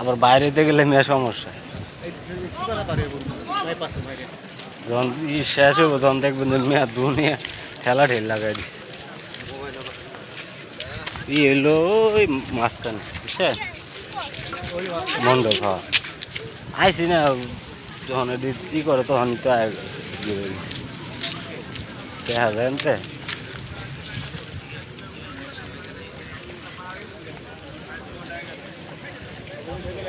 আবার বাইরে দিয়ে গেলে মেয়ে সমস্যা। যখন ই শেষ হব তখন দেখবেন যে মেয়া দুনিয়া ঠেলা ঠেল লাগাই দিচ্ছে ই এলো ওই মাঝখানে, বুঝছেন? মন্ডপ হ্যাঁ আইসি না, যখন ই করে তখন তো ইয়ে দেখা যায় না তে? ওই কাটা কি খবর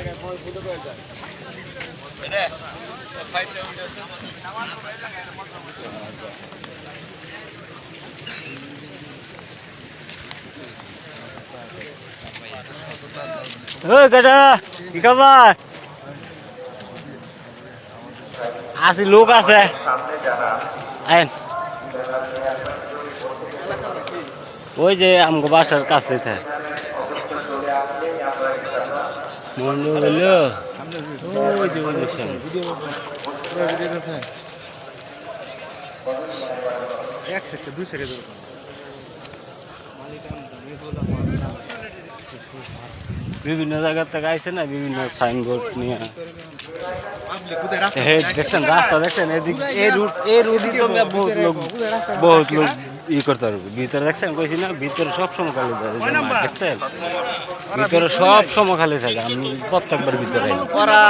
আসি লোক আছে আইন ওই যে আমগো বাসার কাছে থাকে মন্ডু বলল ওই যে সামনে। এক সেকেন্ড দুই সেকেন্ড বিভিন্ন জায়গা থেকে আইছে না বিভিন্ন সাইনবোর্ড নিয়ে দেখছেন রাস্তা দেখছেন এদিক এই রুট এই রুটই তো বহুত লোক বহুত লোক ই করতে পারবে ভিতরে দেখছেন কইছি না ভিতরে সব সময় খালি থাকে। দেখছেন? ভিতরে সব সময় খালি থাকে। আমি প্রত্যেকবার ভিতরে আই। ওরা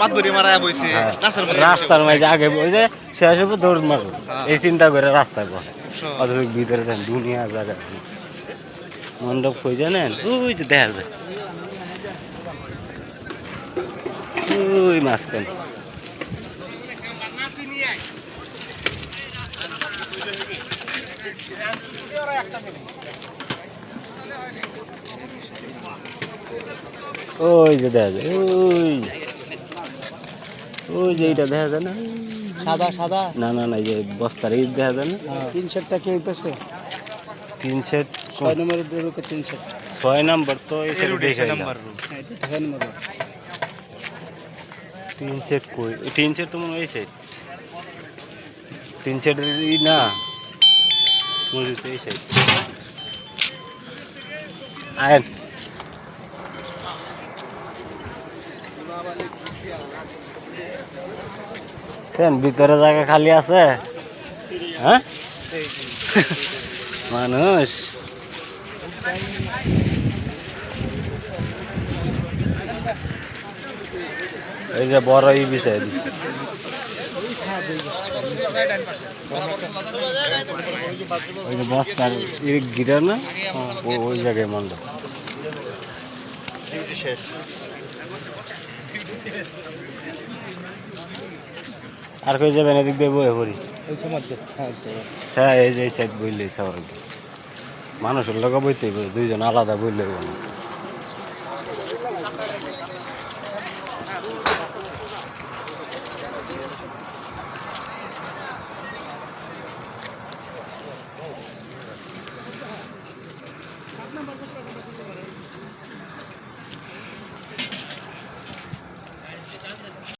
মাতবরি মারা বইছে হ্যাঁ, রাস্তার মধ্যে রাস্তার মাঝে আগে ওই যে শেষ হবে দৌড় মারবো। এই চিন্তা করে রাস্তায় পর অথচ ভিতরে দেন দুনিয়া জায়গা। মণ্ডপ কই জানেন? ওই যে দেখা যায়। ওই মাঝখানে। ওই যে দেখা যায় ওই ওই যে এইটা দেখা যায় না? সাদা সাদা? না না না এই যে বস্তার এই দেখা যায় না? তিন সেটটা কে উঠেছে তিন সেট ছয় নম্বরের বেরোকে তিন সেট? ছয় নাম্বার তো এই সেট দেখে ছয় নম্বর তিন সেট কই? তিন সেট তো মনে হয় সেট তিন সেটের ই না। মসজিদ এই সেট আয়েন। ভিতরে জায়গা খালি আছে? হ্যাঁ? মানুষ। এই যে বড় ই বিছাই দিছে। ওই যে বস্তার ই গিরা না? ওই জায়গায় মন্ডপ শেষ আর কই যাবেন? এদিক দিয়ে বয়ে পড়ি। স্যার, এই যে সাইড বইলে মানুষের লোক বইতে দুইজন আলাদা বইলে না। নম্বর